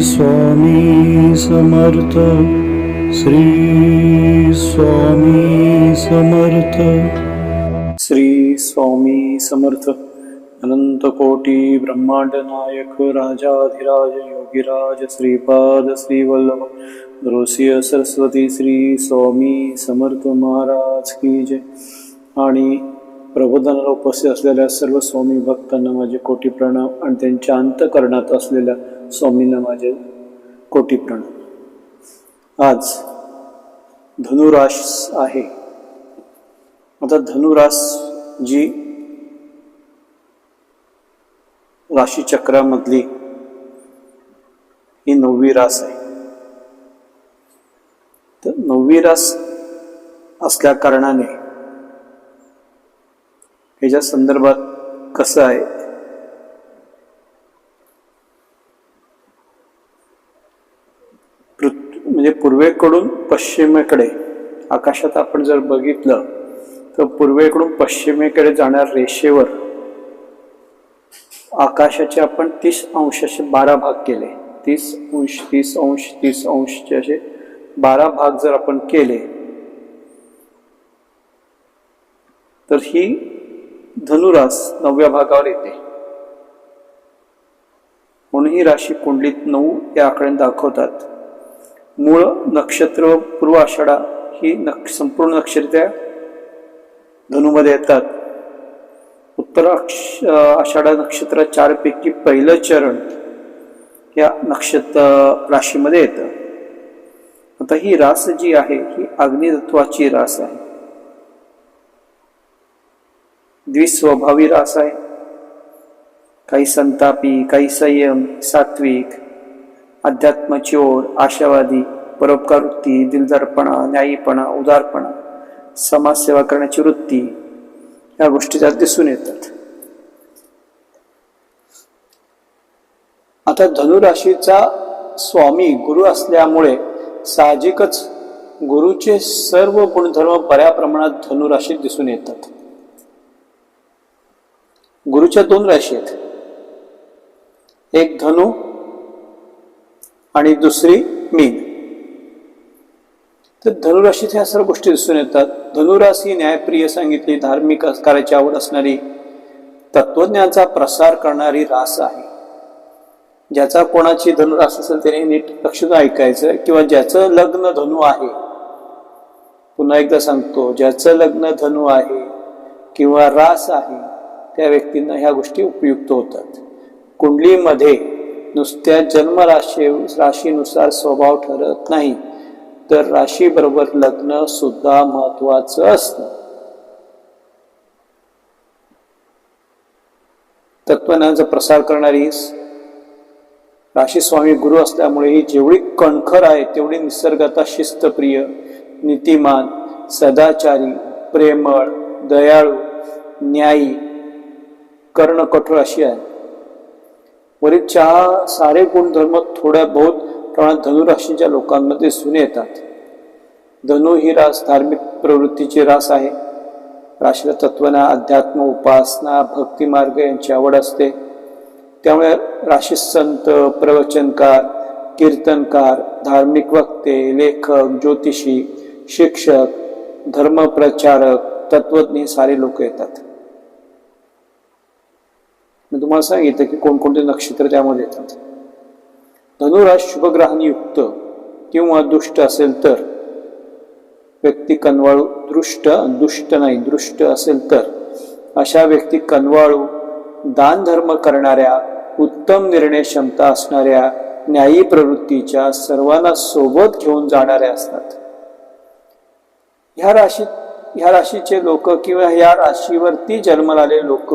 स्वामी समर्थ श्री स्वामी समर्थ. श्री स्वामी समर्थ अनंत कोटी ब्रह्मांड नायक राजाधिराज योगीराज श्रीपाद श्रीवल्लभ नृसिंह सरस्वती श्री स्वामी समर्थ महाराज की जय. आणि प्रबोधनाला उपस्थित असलेल्या सर्व स्वामी भक्तांना माझे कोटी प्रणाम आणि त्यांच्या अंतकरणात असलेल्या स्वामींना माझे कोटी प्रणाम आज धनुरास आहे. आता धनुरास जी राशीचक्रामधली ही नववी रास आहे. तर नववी रास असल्या कारणाने ह्याच्या संदर्भात कसं आहे पृथ- म्हणजे पूर्वेकडून पश्चिमेकडे आकाशात आपण जर बघितलं तर पूर्वेकडून पश्चिमेकडे जाणाऱ्या रेषेवर आकाशाचे आपण तीस अंशाचे बारा भाग केले. तीस अंश तीस अंश तीस अंशचे असे बारा भाग जर आपण केले तर ही धनुरास नवव्या भागावर येते. म्हणून ही राशी कुंडलीत नऊ या आकड्याने दाखवतात. मूळ नक्षत्र व पूर्व आषाढा ही नक्ष संपूर्ण नक्षत्र त्या धनुमध्ये येतात. उत्तर अक्ष आषाढा नक्षत्र चारपैकी पहिलं चरण या नक्षत्र राशीमध्ये येतं. आता ही रास जी आहे ही अग्नितत्वाची रास आहे. द्विस्वभावी रास आहे. काही संतापी काही संयम सात्विक अध्यात्माची ओढ आशावादी परोपकार वृत्ती दिलदारपणा न्यायीपणा उदारपणा समाजसेवा करण्याची वृत्ती या गोष्टी त्यात दिसून येतात. आता धनुराशीचा स्वामी गुरु असल्यामुळे साहजिकच गुरुचे सर्व गुणधर्म बऱ्या प्रमाणात धनुराशीत दिसून येतात. गुरुच्या दोन राशी आहेत. एक धनु आणि दुसरी मीन. तर धनुराशीत ह्या सर्व गोष्टी दिसून येतात. धनुराशी न्यायप्रिय सांगितली धार्मिक कार्याची आवड असणारी तत्वज्ञानाचा प्रसार करणारी रास आहे. ज्याचा कोणाची धनुरास असेल त्याने नीट लक्षण ऐकायचं किंवा ज्याचं लग्न धनु आहे पुन्हा एकदा सांगतो ज्याचं लग्न धनु आहे किंवा रास आहे त्या व्यक्तींना ह्या गोष्टी उपयुक्त होतात. कुंडलीमध्ये नुसत्या जन्मराशी राशीनुसार स्वभाव ठरत नाही तर राशीबरोबर लग्न सुद्धा महत्वाचं असतं. तत्वज्ञानाचा प्रसार करणारी राशी स्वामी गुरु असल्यामुळे ही जेवढी कणखर आहे तेवढी निसर्गाचा शिस्तप्रिय नीतिमान सदाचारी प्रेमळ दयाळू न्यायी कर्ण कठोर अशी आहे. वरील चहा सारे गुणधर्म थोड्या बहुत प्रमाणात धनुराशीच्या लोकांमध्ये दिसून येतात. धनु ही रास धार्मिक प्रवृत्तीची रास आहे. राशीला तत्वना अध्यात्म उपासना भक्तिमार्ग यांची आवड असते. त्यामुळे राशी संत प्रवचनकार कीर्तनकार धार्मिक वक्ते लेखक ज्योतिषी शिक्षक धर्मप्रचारक तत्वज्ञ सारे लोक येतात. मी तुम्हाला सांगितलं की कोणकोणते नक्षत्र त्यामध्ये येतात. धनुराज शुभग्रहांनी किंवा दुष्ट असेल तर व्यक्ती कनवाळू दृष्ट दुष्ट नाही दृष्ट असेल तर अशा व्यक्ती कनवाळू दानधर्म करणाऱ्या उत्तम निर्णय क्षमता असणाऱ्या न्यायी प्रवृत्तीच्या सर्वांना सोबत घेऊन जाणाऱ्या असतात. ह्या राशीत ह्या राशीचे लोक किंवा ह्या राशीवरती जन्माला लोक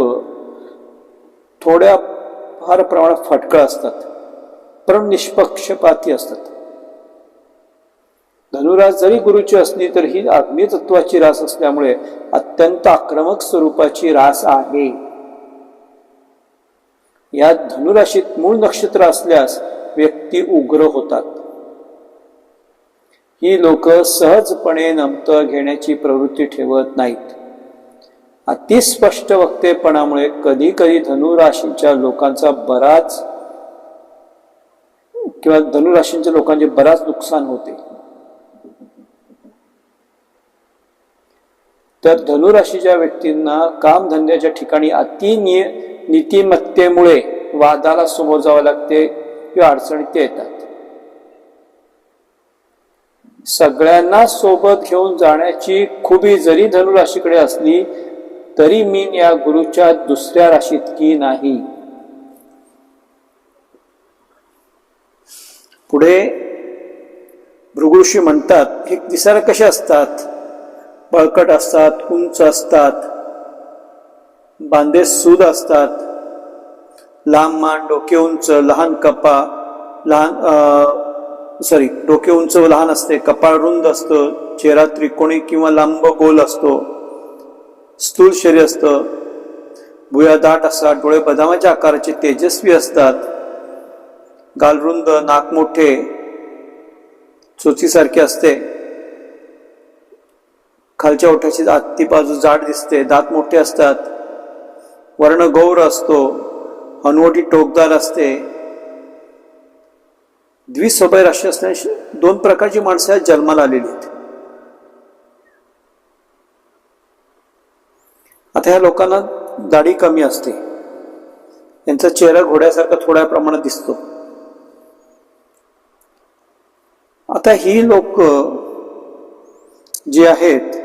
थोड्या फार प्रमाणात फटकळ असतात. परम निष्पक्षपाती असतात. धनुरास जरी गुरुची असली तर ही अग्नितत्वाची रास असल्यामुळे अत्यंत आक्रमक स्वरूपाची रास आहे. या धनुराशीत मूळ नक्षत्र असल्यास व्यक्ती उग्र होतात. ही लोक सहजपणे नमत घेण्याची प्रवृत्ती ठेवत नाहीत. अतिस्पष्ट वक्तेपणामुळे कधी कधी धनुराशीच्या लोकांचा बराच किंवा धनुराशींच्या लोकांचे बराच नुकसान होते. तर धनुराशीच्या व्यक्तींना कामधंद्याच्या ठिकाणी अतिनिय नीतिमत्तेमुळे वादाला समोर जावं लागते किंवा अडचणीत ते येतात. सगळ्यांना सोबत घेऊन जाण्याची खुबी जरी धनुराशीकडे असली तरी मी या गुरुच्या दुसऱ्या राशीत की नाही? पुढे भृगुषी म्हणतात हे दिसायला कसे असतात? बळकट असतात उंच असतात बांधे सूद असतात लांब मान डोके उंच लहान कपा लहान सॉरी डोके उंच लहान असते कपाळ रुंद असतं चेहरा त्रिकोणी किंवा लांब गोल असतो. स्थूल शरीर असतं. भुया दाट असतात डोळे बदामाच्या आकाराचे तेजस्वी असतात. गालरुंद नाक मोठे चोचीसारखे असते. खालच्या ओठाची आत्ती बाजू जाड दिसते दात मोठे असतात. वर्ण गौर असतो हनुवटी टोकदार असते. द्विसभय राशी असण्याची दोन प्रकारची माणसं जन्माला आलेली आहेत. आता ह्या लोकांना दाढी कमी असते. त्यांचा चेहरा घोड्यासारखा थोड्या प्रमाणात दिसतो. आता ही लोक जी आहेत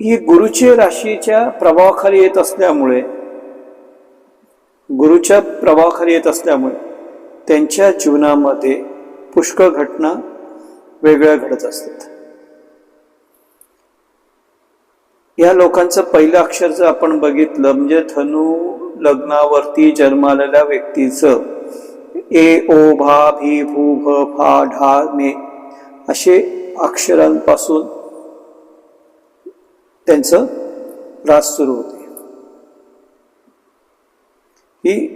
ही गुरुची राशीच्या प्रभावाखाली येत असल्यामुळे गुरुच्या प्रभावाखाली येत असल्यामुळे त्यांच्या जीवनामध्ये पुष्कळ घटना वेगळ्या घडत असतात. या लोकांचं पहिलं अक्षर जर आपण बघितलं म्हणजे धनु लग्नावरती जन्मालेल्या व्यक्तीचं ए ओ भा भी भू भ फा ढा मे असे अक्षरांपासून त्यांचं रास सुरू होते. ही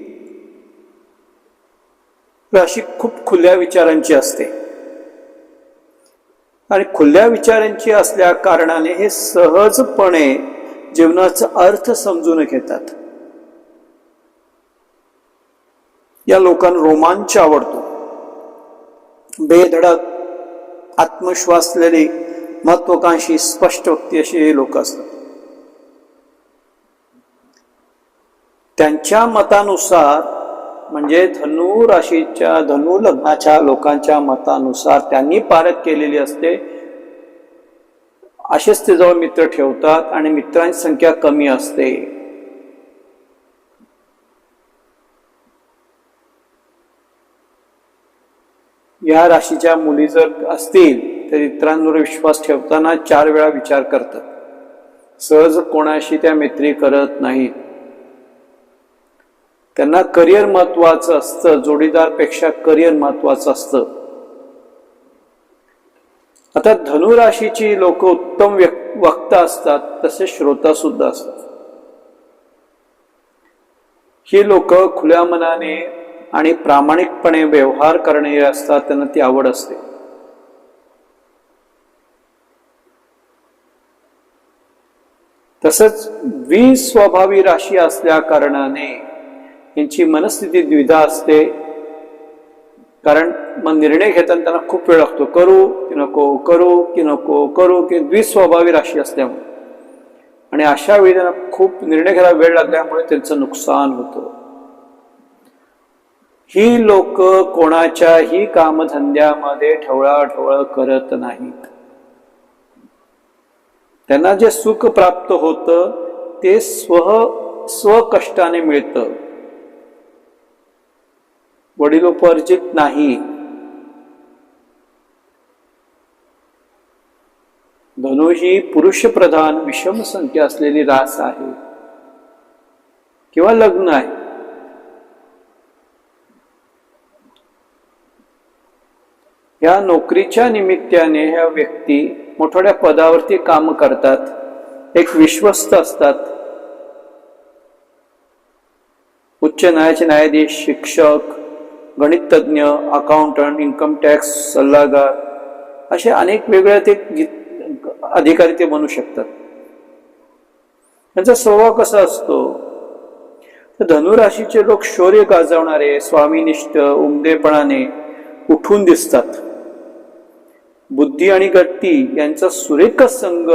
राशी खूप खुल्या विचारांची असते. आणि खुल्या विचारांची असल्या कारणाने हे सहजपणे जीवनाचा अर्थ समजून घेतात. या लोकांना रोमांच आवडतो. बेधडक आत्मश्वासलेली महत्वाकांक्षी स्पष्ट व्यक्ती अशी हे लोक असतात. त्यांच्या मतानुसार म्हणजे धनु राशीच्या धनु लग्नाच्या लोकांच्या मतानुसार त्यांनी पारत केलेली असते. असेच ते जवळ मित्र ठेवतात आणि मित्रांची संख्या कमी असते. या राशीच्या मुली जर असतील तर इतरांवर विश्वास ठेवताना चार वेळा विचार करतात. सहज कोणाशी त्या मैत्री करत नाहीत. त्यांना करिअर महत्वाचं असतं जोडीदारपेक्षा करिअर महत्वाचं असतं. आता धनुराशीची लोक उत्तम वक्ता असतात तसे श्रोता सुद्धा असतात. ही लोक खुल्या मनाने आणि प्रामाणिकपणे व्यवहार करणारे असतात त्यांना ती आवड असते. तसंच स्वभावी राशी असल्या कारणाने यांची मनस्थिती द्विधा असते. कारण मग निर्णय घेताना त्यांना खूप वेळ लागतो. करू की नको करू की नको करू की द्विस्वभावी राशी असल्यामुळे. आणि अशा वेळी त्यांना खूप निर्णय घ्यायला वेळ लागल्यामुळे त्यांचं नुकसान होतं. ही लोक कोणाच्याही कामधंद्यामध्ये ढवळाढवळ करत नाहीत. त्यांना जे सुख प्राप्त होतं ते स्व स्वकष्टाने मिळतं. वडिलोपार्जित नाही. धनु ही पुरुष प्रधान विषम संख्या असलेली रास आहे. किंवा लग्न आहे. या नोकरीच्या निमित्ताने ह्या व्यक्ती मोठ्या पदावरती काम करतात. एक विश्वस्त असतात. उच्च न्यायाचे न्यायाधीश शिक्षक गणिततज्ञ अकाउंटंट इन्कम टॅक्स सल्लागार असे अनेक वेगळ्या ते गी- अधिकारी ते बनू शकतात. त्यांचा स्वभाव कसा असतो? धनुराशीचे लोक शौर्य गाजवणारे स्वामीनिष्ठ उमदेपणाने उठून दिसतात. बुद्धी आणि गट्टी यांचा सुरेख संघ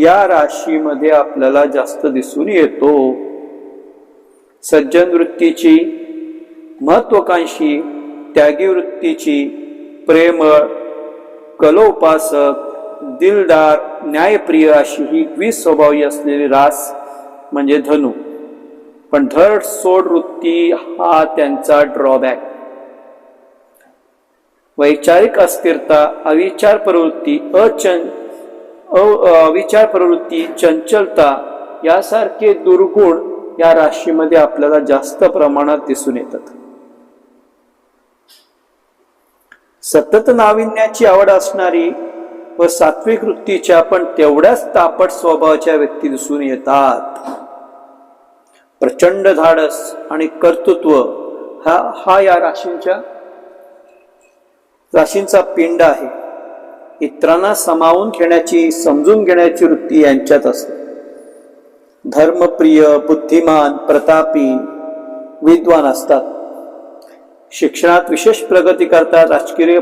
या राशीमध्ये आपल्याला जास्त दिसून येतो. सज्जन वृत्तीची महत्वाकांक्षी त्यागी वृत्तीची प्रेमळ कलोपासक दिलदार न्यायप्रिय अशी ही द्विस्वभावी असलेली रास म्हणजे धनु. पण धड सोड वृत्ती हा त्यांचा ड्रॉबॅक वैचारिक अस्थिरता अविचार प्रवृत्ती अचन अविचार प्रवृत्ती चंचलता यासारखे दुर्गुण या राशीमध्ये आपल्याला जास्त प्रमाणात दिसून येतात. सतत नाविन्याची आवड असणारी व सात्विक वृत्तीच्या पण तेवढ्याच तापट स्वभावाच्या व्यक्ती दिसून येतात. प्रचंड धाडस आणि कर्तृत्व हा हा या राशींच्या राशींचा पिंड आहे. इतरांना सामावून घेण्याची समजून घेण्याची वृत्ती यांच्यात असते. धर्मप्रिय बुद्धिमान प्रतापी विद्वान असतात. शिक्षणात विशेष प्रगती करतात राजकीय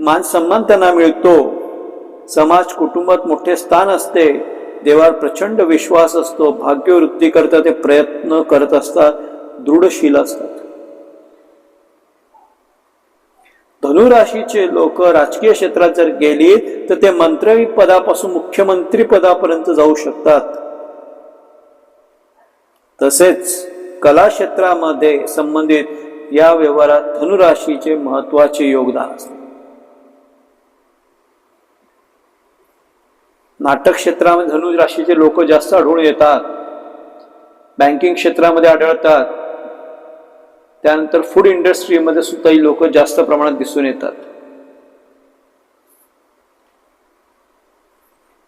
मान सन्मान त्यांना मिळतो. समाज कुटुंबात मोठे स्थान असते. देवावर प्रचंड विश्वास असतो. भाग्यवृत्ती करता ते प्रयत्न करत असतात. दृढशील असतात. धनुराशीचे लोक राजकीय क्षेत्रात जर गेली तर ते मंत्री पदापासून मुख्यमंत्री पदापर्यंत जाऊ शकतात. तसेच कला क्षेत्रामध्ये संबंधित या व्यवहारात धनुराशीचे महत्त्वाचे योगदान असते. नाटक क्षेत्रामध्ये धनु राशीचे लोक जास्त आढळून येतात. बँकिंग क्षेत्रामध्ये आढळतात. त्यानंतर फूड इंडस्ट्रीमध्ये सुद्धा ही लोक जास्त प्रमाणात दिसून येतात.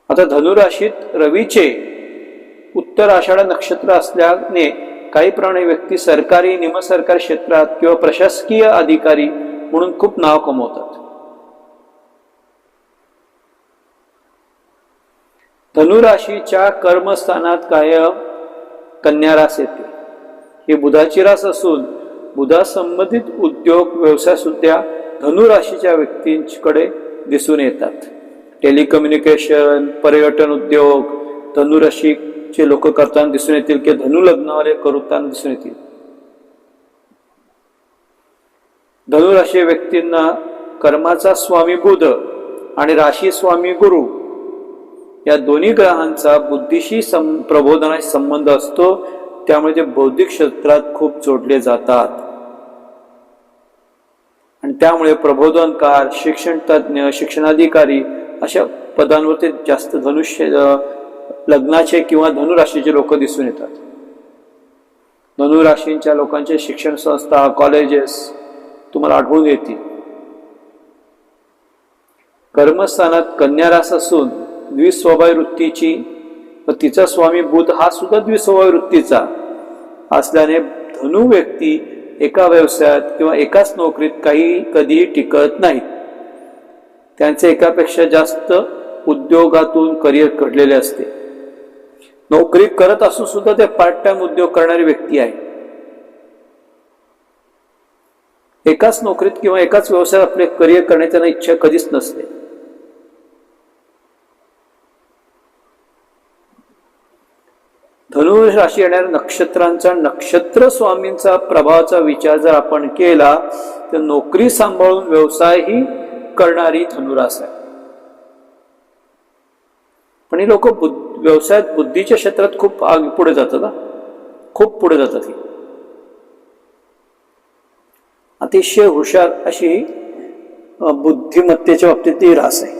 आता धनुराशीत रवीचे उत्तर आषाढ नक्षत्र असल्याने काही प्राणी व्यक्ती सरकारी निमसरकारी क्षेत्रात किंवा प्रशासकीय अधिकारी म्हणून खूप नाव कमवतात. धनुराशीच्या कर्मस्थानात कायम कन्या रास येते. ही बुधाची रास असून बुधा संबंधित उद्योग व्यवसाय सुद्धा धनुराशीच्या व्यक्तींकडे दिसून येतात. टेलिकम्युनिकेशन पर्यटन उद्योग धनुराशी चे लोक करताना दिसून येतील किंवा धनु लग्नवाले करताना दिसून येतील. धनुराशी व्यक्तींना कर्माचा स्वामी बुध आणि राशी स्वामी गुरु या दोन्ही ग्रहांचा बुद्धीशी सं प्रबोधनाशी संबंध असतो. त्यामुळे ते बौद्धिक क्षेत्रात खूप जोडले जातात. आणि त्यामुळे प्रबोधनकार शिक्षण तज्ज्ञ शिक्षणाधिकारी अशा पदांवर ते जास्त धनुष्य लग्नाचे किंवा धनुराशीचे लोक दिसून येतात. धनुराशींच्या लोकांचे शिक्षण संस्था कॉलेजेस तुम्हाला आढळून येतील. कर्मस्थानात कन्यारास असून द्विस्वभाव वृत्तीची व तिचा स्वामी बुध हा सुद्धा द्विस्वभाव वृत्तीचा असल्याने धनु व्यक्ती एका व्यवसायात किंवा एकाच नोकरीत काही कधीही टिकत नाहीत. त्यांचे एकापेक्षा जास्त उद्योगातून करिअर घडलेले असते. नोकरी करत असून सुद्धा ते पार्ट टाइम उद्योग करणारी व्यक्ती आहे. एकाच नोकरीत किंवा एकाच व्यवसायात आपले करिअर करण्याची त्यांना इच्छा कधीच नसते. धनु राशी येणाऱ्या नक्षत्रांचा नक्षत्र स्वामींचा प्रभावाचा विचार जर आपण केला तर नोकरी सांभाळून व्यवसायही करणारी धनुरास आहे. पण ही लोक व्यवसायात बुद्धीच्या क्षेत्रात खूप आग पुढे जातात ना? खूप पुढे जातात ही अतिशय हुशार अशी बुद्धिमत्तेच्या बाबतीत ती रास आहे.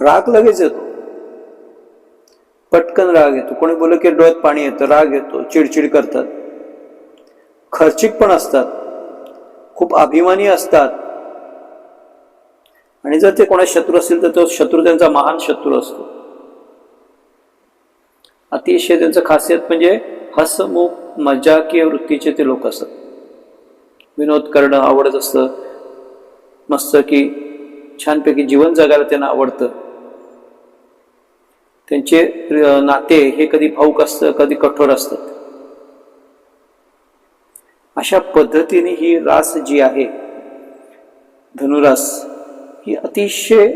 राग लगेच येतो. पटकन राग येतो. कोणी बोललं की डोळ्यात पाणी येतं राग येतो चिडचिड करतात. खर्चिक पण असतात. खूप अभिमानी असतात. आणि जर ते कोणा शत्रू असतील तर तो शत्रू त्यांचा महान शत्रू असतो. अतिशय त्यांचं खासियत म्हणजे हसमुख मजाकीय वृत्तीचे ते लोक असतात. विनोद करणं आवडत असतं. मस्त की छानपैकी जीवन जगायला त्यांना आवडतं. त्यांचे नाते हे कधी भाऊक असतं कधी कठोर असतात. अशा पद्धतीने ही रास जी आहे धनुरास ही अतिशय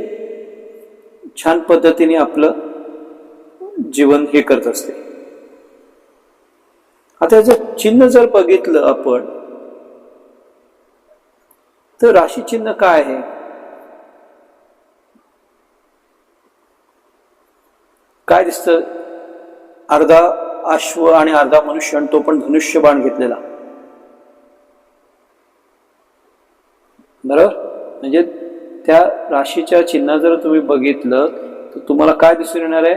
छान पद्धतीने आपलं जीवन हे करत असते. आता याचं चिन्ह जर बघितलं आपण तर राशी चिन्ह काय आहे? काय दिसतं? अर्धा अश्व आणि अर्धा मनुष्य आणि तो पण धनुष्यबाण घेतलेला. बरोबर? म्हणजे त्या राशीच्या चिन्ह जर तुम्ही बघितलं तर तुम्हाला काय दिसून येणार आहे?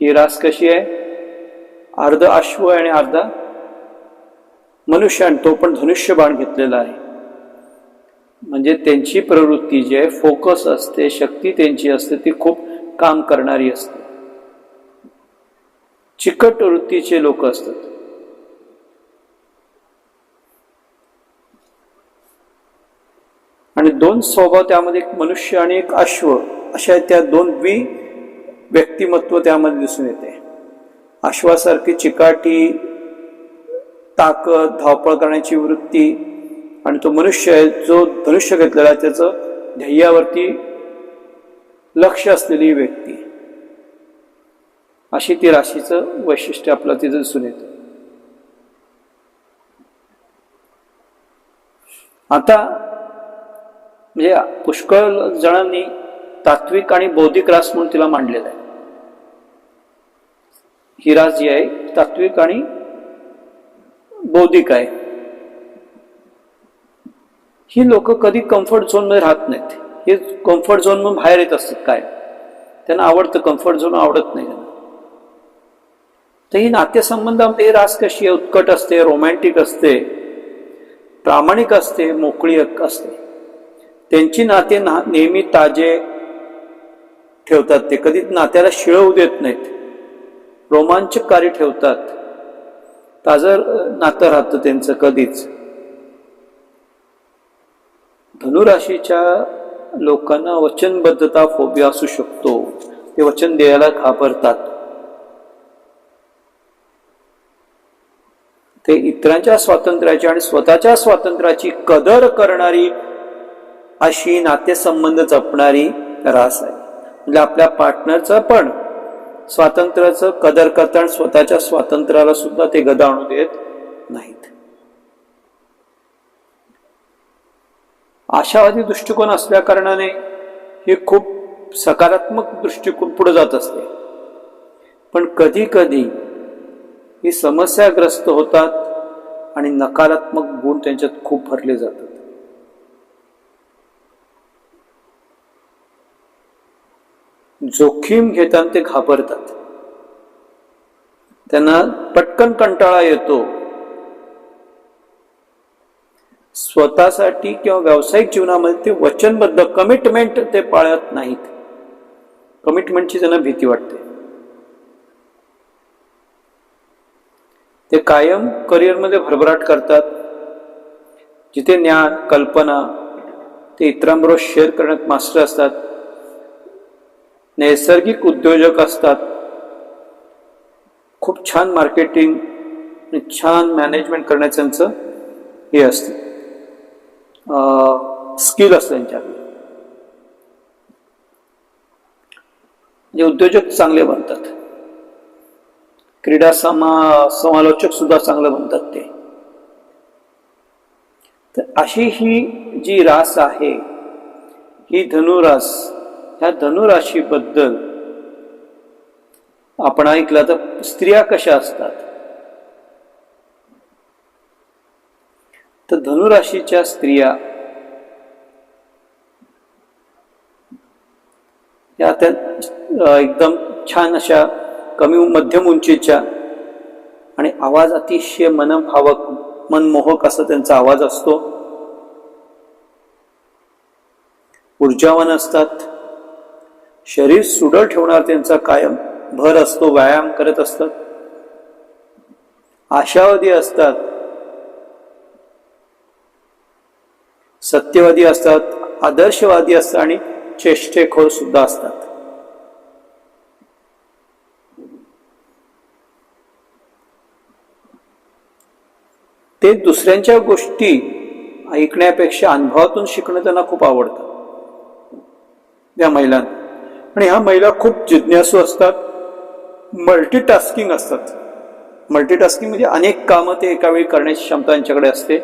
ही रास कशी आहे? अर्ध अश्व आणि अर्धा मनुष्य आणि तो पण धनुष्य बाण घेतलेला आहे. म्हणजे त्यांची प्रवृत्ती जी आहे फोकस असते शक्ती त्यांची असते ती खूप काम करणारी असते. चिकट वृत्तीचे लोक असतात. आणि दोन स्वभाव त्यामध्ये एक मनुष्य आणि एक अश्व अशा त्या दोन द्वि व्यक्तिमत्व त्यामध्ये दिसून येते. अश्वासारखी चिकाटी ताकद धावपळ करण्याची वृत्ती आणि तो मनुष्य आहे जो धनुष्य घेतलेला त्याचं ध्येयावरती लक्ष असलेली व्यक्ती. अशी ती राशीचं वैशिष्ट्य आपल्याला तिथं दिसून येतं. आता म्हणजे पुष्कळ जणांनी तात्विक आणि बौद्धिक रास म्हणून तिला मांडलेला आहे. ही रास जी आहे तात्विक आणि बौद्धिक आहे. ही लोक कधी कम्फर्ट झोनमध्ये राहत नाहीत. हे कम्फर्ट झोन म्हणून बाहेर येत असतात काय? त्यांना आवडतं कम्फर्ट झोन आवडत नाही त्यांना. तर ही नातेसंबंधामध्ये रास कशी आहे? उत्कट असते रोमॅन्टिक असते प्रामाणिक असते मोकळी असते. त्यांची नाते ना नेहमी ताजे ठेवतात ते. कधी नात्याला शिळवू देत नाहीत. रोमांचकारी ठेवतात. ताजं नातं राहतं त्यांचं कधीच. धनुराशीच्या लोकांना वचनबद्धता फोबिया असू शकतो. ते वचन द्यायला घाबरतात. ते इतरांच्या स्वातंत्र्याची आणि स्वतःच्या स्वातंत्र्याची कदर करणारी अशी नातेसंबंध जपणारी रास आहे. म्हणजे आपल्या पार्टनरचं पण स्वातंत्र्याचं कदर करतात स्वतःच्या स्वातंत्र्याला सुद्धा ते गदावणू देत नाहीत. आशावादी दृष्टिकोन असल्या कारणाने हे खूप सकारात्मक दृष्टिकोन पुढे जात असते. पण कधी कधी ही समस्याग्रस्त होतात आणि नकारात्मक गुण त्यांच्यात खूप भरले जातात. जोखीम घेताना ते घाबरतात. त्यांना पटकन कंटाळा येतो. स्वतःसाठी किंवा व्यावसायिक जीवनामध्ये ते वचनबद्ध कमिटमेंट ते पाळत नाहीत. कमिटमेंटची त्यांना भीती वाटते. ते कायम करिअरमध्ये भरभराट करतात. जिथे ज्ञान कल्पना ते इतरांबरोबर शेअर करण्यात मास्टर असतात. नैसर्गिक उद्योजक असतात. खूप छान मार्केटिंग आणि छान मॅनेजमेंट करण्याचं त्यांचं हे असतं. स्किल असतं त्यांच्याकडे. म्हणजे उद्योजक चांगले बनतात. क्रीडा समा समालोचक सुद्धा चांगलं बनतात ते. तर अशी ही जी रास आहे ही धनुरास ह्या धनुराशीबद्दल आपण ऐकलं तर स्त्रिया कशा असतात? तर धनुराशीच्या स्त्रिया या त्या एकदम छान अशा कमी मध्यम उंचीच्या आणि आवाज अतिशय मनभावक मनमोहक असा त्यांचा आवाज असतो. ऊर्जावान असतात. शरीर सुडळ ठेवणार त्यांचा कायम भर असतो व्यायाम करत असतात. आशावादी असतात. सत्यवादी असतात आदर्शवादी असतात आणि चेष्टेखोर सुद्धा असतात. ते दुसऱ्यांच्या गोष्टी ऐकण्यापेक्षा अनुभवातून शिकणं त्यांना खूप आवडतं. त्या महिलांना. आणि ह्या महिला खूप जिज्ञासू असतात. मल्टीटास्किंग असतात. मल्टीटास्किंग म्हणजे अनेक कामं ते एका वेळी करण्याची क्षमता यांच्याकडे असते.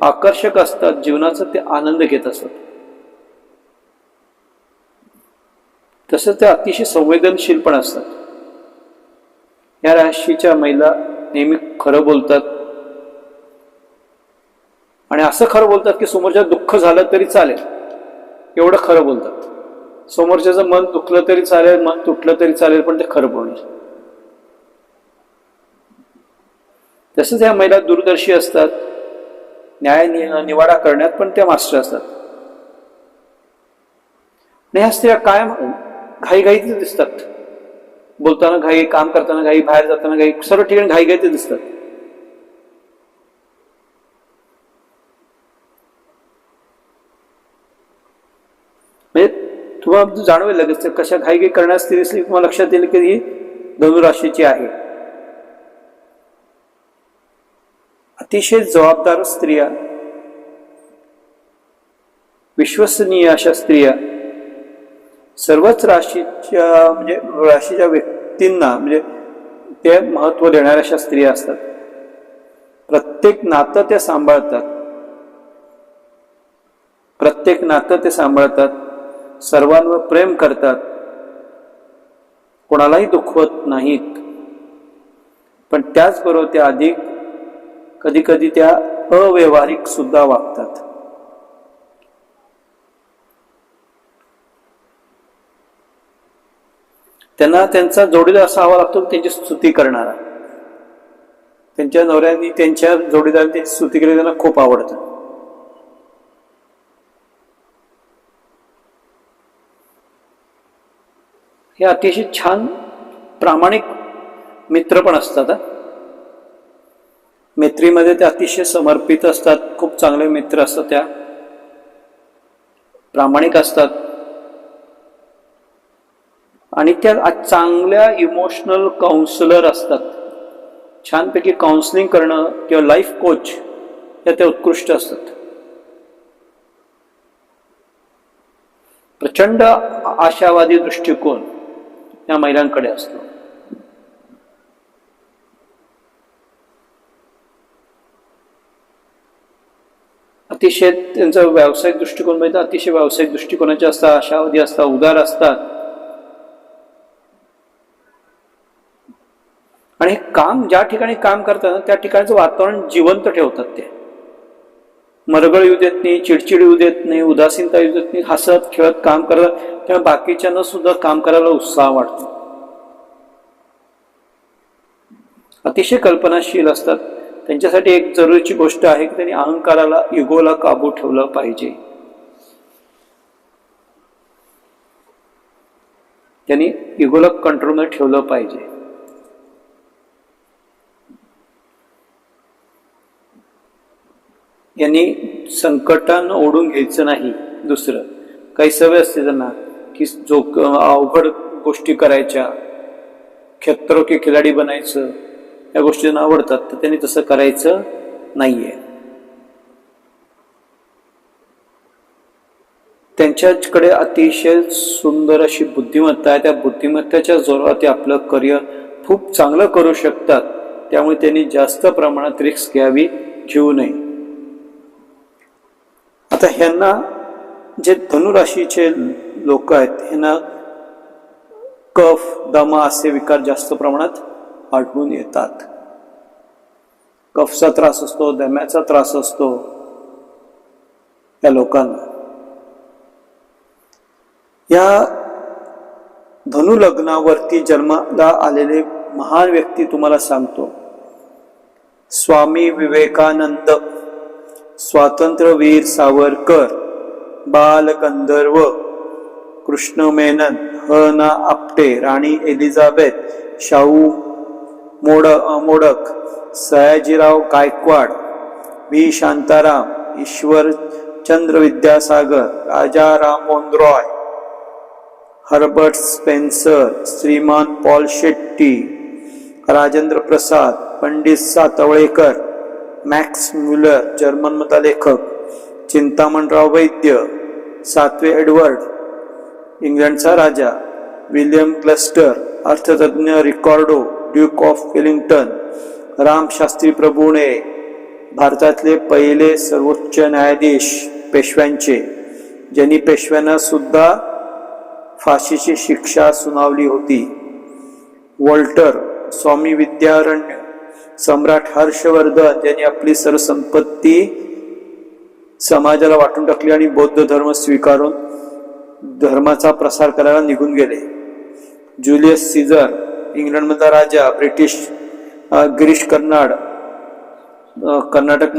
आकर्षक असतात. जीवनाचा ते आनंद घेत असतात. तसंच ते अतिशय संवेदनशील पण असतात. या राशीच्या महिला नेहमी खरं बोलतात. आणि असं खरं बोलतात की समोरच्या दुःख झालं तरी चालेल. एवढं खरं बोलतात. समोरच्याचं मन दुखलं तरी चालेल मन तुटलं तरी चालेल पण ते खरं बोलणार तसंच या महिला दूरदर्शी असतात न्याय निवाडा करण्यात पण त्या मास्टर असतात. आणि ह्या स्त्रिया कायम घाईघाईत दिसतात. बोलताना घाई काम करताना घाई बाहेर जाताना घाई सर्व ठिकाणी घाईघाईत दिसतात म्हणजे तुम्हाला जाणवेल लगेच तर कशा घाईघाई करण्यास ती दिसली तुम्हाला लक्षात येईल की ही धनुराशीची आहे. अतिशय जबाबदार स्त्रिया विश्वसनीय अशा स्त्रिया सर्वच राशीच्या म्हणजे राशीच्या व्यक्तींना म्हणजे ते महत्त्व देणाऱ्या अशा स्त्रिया असतात. प्रत्येक नातं त्या सांभाळतात. प्रत्येक नातं ते सांभाळतात. सर्वांवर प्रेम करतात. कोणालाही दुखवत नाहीत. पण त्याचबरोबर त्या अधिक कधी कधी त्या अव्यवहारिक सुद्धा वागतात. त्यांना त्यांचा जोडीदार असा हवा लागतो त्यांची स्तुती करणारा. त्यांच्या नवऱ्यांनी त्यांच्या जोडीदारांची स्तुती केली त्यांना खूप आवडतं. हे अतिशय छान प्रामाणिक मित्र पण असतात मैत्रीमध्ये ते अतिशय समर्पित असतात खूप चांगले मित्र असतात त्या. प्रामाणिक असतात. आणि त्या चांगल्या इमोशनल काउन्सिलर असतात. छानपैकी काउन्सिलिंग करणं किंवा लाईफ कोच या त्या उत्कृष्ट असतात. प्रचंड आशावादी दृष्टिकोन या महिलांकडे असतो. अतिशय त्यांचा व्यावसायिक दृष्टिकोन म्हणजे अतिशय व्यावसायिक दृष्टिकोनाचे असतात आशावादी असतात उदार असतात. आणि काम ज्या ठिकाणी काम करतात ना, त्या ठिकाणचं वातावरण जिवंत ठेवतात ते. मरगळ येऊ देत नाही चिडचिड येऊ देत नाही उदासीनता येऊ देत नाही हसत खेळत काम करत तेव्हा बाकीच्यांना सुद्धा काम करायला उत्साह वाटतो. अतिशय कल्पनाशील असतात. त्यांच्यासाठी एक जरुरीची गोष्ट आहे की त्यांनी अहंकाराला इगोला काबू ठेवलं पाहिजे. त्यांनी इगोला कंट्रोलमध्ये ठेवलं पाहिजे. यांनी संकटानं ओढून घ्यायचं नाही. दुसरं काही सवय असते त्यांना की जो अवघड गोष्टी करायच्या खेत्र की खिलाडी बनायचं या गोष्टी त्यांना आवडतात तर त्यांनी तसं करायचं नाहीये. त्यांच्याकडे अतिशय सुंदर अशी बुद्धिमत्ता आहे. त्या बुद्धिमत्तेच्या जोरावर ते आपलं करिअर खूप चांगलं करू शकतात. त्यामुळे त्यांनी जास्त प्रमाणात रिस्क घ्यावी घेऊ नये. आता ह्यांना जे धनुराशीचे लोक आहेत ह्यांना कफ दमा असे विकार जास्त प्रमाणात आढळून येतात. कफचा त्रास असतो दम्याचा त्रास असतो या लोकांना. या धनुलग्नावरती जन्माला आलेले महान व्यक्ती तुम्हाला सांगतो. स्वामी विवेकानंद. स्वातंत्र्यवीर सावरकर बाल गंधर्व कृष्ण मेनन ह ना आपटे राणी एलिझाबेथ शाहू मोड Modak Sayajirao Gaikwad V. Shantaram Ishwar Chandra Vidyasagar Raja Rammohan Roy Herbert Spencer श्रीमान Paul Shetty Rajendra Prasad Pandit Satavalekar Max Muller जर्मनमधला लेखक चिंतामणराव वैद्य सातवे एडवर्ड इंग्लंडचा राजा विल्यम क्लस्टर अर्थतज्ञ Ricardo Duke of Wellington Ramshastri Prabhune भारतातले पहिले सर्वोच्च न्यायाधीश पेशव्यांचे ज्यांनी पेशव्यांना सुद्धा फाशीची शिक्षा सुनावली होती. वॉल्टर स्वामी विद्यारण्य सम्राट हर्षवर्धन यांनी आपली सर्व संपत्ती समाजाला वाटून टाकली आणि बौद्ध धर्म स्वीकारून धर्माचा प्रसार करायला निघून गेले. जुलियस सीझर इंग्लंडमधला राजा ब्रिटिश गिरीश कर्नाड कर्नाटक